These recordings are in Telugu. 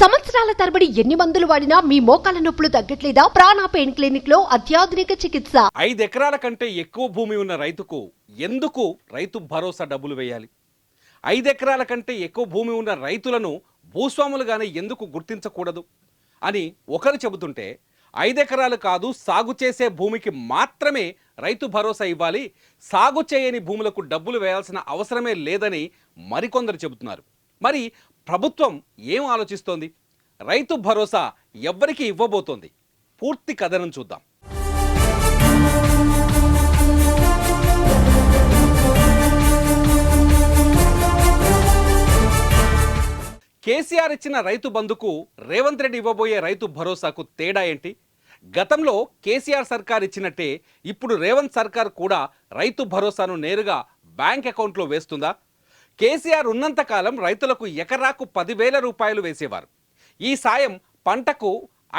సంవత్సరాల తరబడి ఎన్ని మందులు వాడినా మీ మోకాల నొప్పులు తగ్గట్లేదా? ప్రాణ పెయిన్ క్లినిక్లో అత్యాధునిక చికిత్స. ఐదు ఎకరాల కంటే ఎక్కువ భూమి ఉన్న రైతుకు ఎందుకు రైతు భరోసా డబ్బులు వేయాలి? ఐదు ఎకరాల కంటే ఎక్కువ భూమి ఉన్న రైతులను భూస్వాములుగానే ఎందుకు గుర్తించకూడదు? అని ఒకరు చెబుతుంటే ఐదు ఎకరాలు కాదు సాగు చేసే భూమికి మాత్రమే రైతు భరోసా ఇవ్వాలి. సాగు చేయని భూములకు డబ్బులు వేయాల్సిన అవసరమే లేదని మరికొందరు చెబుతున్నారు. మరి ప్రభుత్వం ఏం ఆలోచిస్తోంది? రైతు భరోసా ఎవ్వరికి ఇవ్వబోతోంది. పూర్తి కథనం చూద్దాం. కేసీఆర్ ఇచ్చిన రైతు బంధుకు రేవంత్ రెడ్డి ఇవ్వబోయే రైతు భరోసాకు తేడా ఏంటి? గతంలో కేసీఆర్ సర్కార్ ఇచ్చినట్టే ఇప్పుడు రేవంత్ సర్కార్ కూడా రైతు భరోసాను నేరుగా బ్యాంక్ అకౌంట్లో వేస్తుందా? కేసీఆర్ ఉన్నంతకాలం రైతులకు ఎకరాకు పదివేల రూపాయలు వేసేవారు. ఈ సాయం పంటకు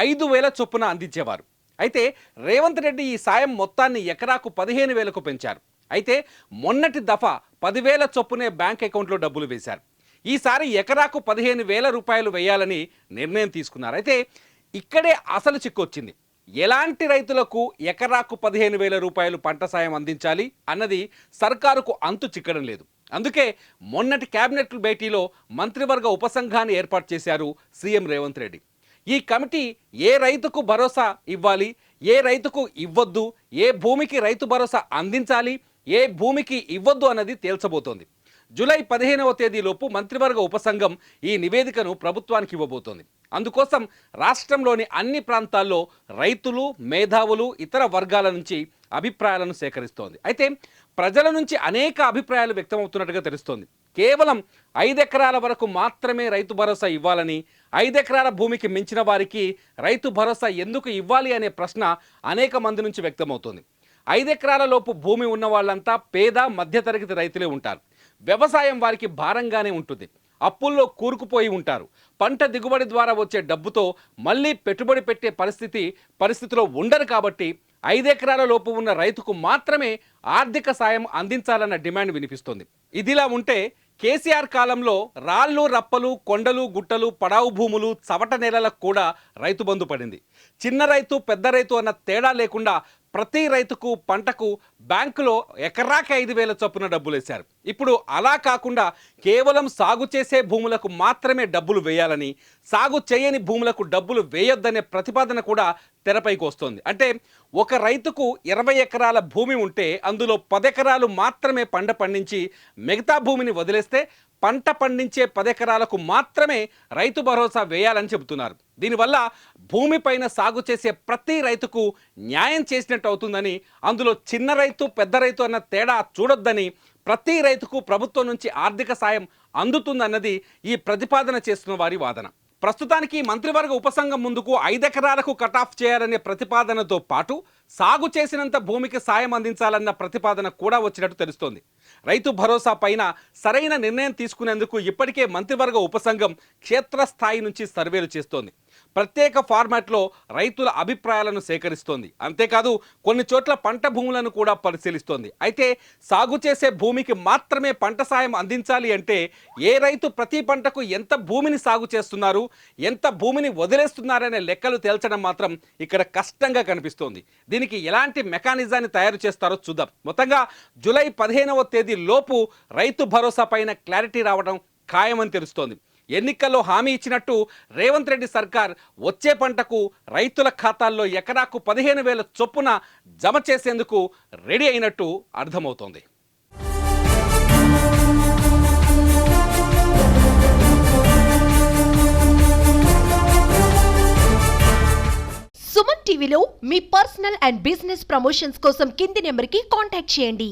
ఐదు వేల చొప్పున అందించేవారు. అయితే రేవంత్ రెడ్డి ఈ సాయం మొత్తాన్ని ఎకరాకు పదిహేను వేలకు పెంచారు. అయితే మొన్నటి దఫా పదివేల చొప్పునే బ్యాంక్ అకౌంట్లో డబ్బులు వేశారు. ఈసారి ఎకరాకు పదిహేను వేల రూపాయలు వేయాలని నిర్ణయం తీసుకున్నారు. అయితే ఇక్కడే అసలు చిక్కొచ్చింది. ఎలాంటి రైతులకు ఎకరాకు పదిహేను వేల రూపాయలు పంట సాయం అందించాలి అన్నది సర్కారుకు అంతు చిక్కడం లేదు. అందుకే మొన్నటి కేబినెట్ భేటీలో మంత్రివర్గ ఉపసంఘాన్ని ఏర్పాటు చేశారు సీఎం రేవంత్ రెడ్డి. ఈ కమిటీ ఏ రైతుకు భరోసా ఇవ్వాలి ఏ రైతుకు ఇవ్వద్దు ఏ భూమికి రైతు భరోసా అందించాలి ఏ భూమికి ఇవ్వద్దు అన్నది తేల్చబోతోంది. జూలై పదిహేనవ తేదీలోపు మంత్రివర్గ ఉపసంఘం ఈ నివేదికను ప్రభుత్వానికి ఇవ్వబోతోంది. అందుకోసం రాష్ట్రంలోని అన్ని ప్రాంతాల్లో రైతులు మేధావులు ఇతర వర్గాల నుంచి అభిప్రాయాలను సేకరిస్తోంది. అయితే ప్రజల నుంచి అనేక అభిప్రాయాలు వ్యక్తమవుతున్నట్టుగా తెలుస్తోంది. కేవలం ఐదెకరాల వరకు మాత్రమే రైతు భరోసా ఇవ్వాలని ఐదెకరాల భూమికి మించిన వారికి రైతు భరోసా ఎందుకు ఇవ్వాలి అనే ప్రశ్న అనేక మంది నుంచి వ్యక్తమవుతోంది. ఐదెకరాల లోపు భూమి ఉన్న వాళ్ళంతా పేద మధ్యతరగతి రైతులే ఉంటారు. వ్యవసాయం వారికి భారంగానే ఉంటుంది. అప్పుల్లో కూరుకుపోయి ఉంటారు. పంట దిగుబడి ద్వారా వచ్చే డబ్బుతో మళ్ళీ పెట్టుబడి పెట్టే పరిస్థితి పరిస్థితిలో ఉండరు కాబట్టి ఐదెకరాల లోపు ఉన్న రైతుకు మాత్రమే ఆర్థిక సాయం అందించాలన్న డిమాండ్ వినిపిస్తోంది. ఇదిలా ఉంటే కేసీఆర్ కాలంలో రాళ్ళు రప్పలు కొండలు గుట్టలు పడావు భూములు చవట నేలలకు కూడా రైతు బంధు పడింది. చిన్న రైతు పెద్ద రైతు అన్న తేడా లేకుండా ప్రతి రైతుకు పంటకు బ్యాంకులో ఎకరాకి ఐదు వేల చొప్పున డబ్బులు వేశారు ఇప్పుడు అలా కాకుండా కేవలం సాగు చేసే భూములకు మాత్రమే డబ్బులు వేయాలని సాగు చేయని భూములకు డబ్బులు వేయొద్దనే ప్రతిపాదన కూడా తెరపైకి వస్తోంది. అంటే ఒక రైతుకు ఇరవై ఎకరాల భూమి ఉంటే అందులో పదెకరాలు మాత్రమే పంట పండించి మిగతా భూమిని వదిలేస్తే పంట పండించే పదెకరాలకు మాత్రమే రైతు భరోసా వేయాలని చెబుతున్నారు. దీనివల్ల భూమిపైన సాగు చేసే ప్రతి రైతుకు న్యాయం చేసినట్టు అవుతుందని అందులో చిన్న రైతు పెద్ద రైతు అన్న తేడా చూడొద్దని ప్రతి రైతుకు ప్రభుత్వం నుంచి ఆర్థిక సాయం అందుతుందన్నది ఈ ప్రతిపాదన చేస్తున్న వారి వాదన. ప్రస్తుతానికి మంత్రివర్గ ఉపసంఘం ముందుకు ఐదెకరాలకు కటాఫ్ చేయాలనే ప్రతిపాదనతో పాటు సాగు చేసినంత భూమికి సాయం అందించాలన్న ప్రతిపాదన కూడా వచ్చినట్టు తెలుస్తోంది. రైతు భరోసా పైన సరైన నిర్ణయం తీసుకునేందుకు ఇప్పటికే మంత్రివర్గ ఉపసంఘం క్షేత్రస్థాయి నుంచి సర్వేలు చేస్తోంది. ప్రత్యేక ఫార్మాట్లో రైతుల అభిప్రాయాలను సేకరిస్తోంది. అంతేకాదు కొన్ని చోట్ల పంట భూములను కూడా పరిశీలిస్తోంది. అయితే సాగు చేసే భూమికి మాత్రమే పంట సాయం అందించాలి అంటే ఏ రైతు ప్రతి పంటకు ఎంత భూమిని సాగు చేస్తున్నారు ఎంత భూమిని వదిలేస్తున్నారనే లెక్కలు తేల్చడం మాత్రం ఇక్కడ కష్టంగా కనిపిస్తోంది. దీనికి ఎలాంటి మెకానిజాన్ని తయారు చేస్తారో చూద్దాం. మొత్తంగా జూలై పదిహేనవ తేదీ లోపు రైతు భరోసా పైన క్లారిటీ రావడం ఖాయమని తెలుస్తోంది. ఎన్నికల్లో హామీ ఇచ్చినట్టు రేవంత్ రెడ్డి సర్కార్ వచ్చే పంటకు రైతుల ఖాతాల్లో ఎకరాకు పదిహేను వేల చొప్పున జమ చేసేందుకు రెడీ అయినట్టు అర్థమవుతోంది. సుమన్ టీవీలో మీ పర్సనల్ అండ్ బిజినెస్ ప్రమోషన్స్ కోసం కింది నెంబర్కి కాంటాక్ట్ చేయండి.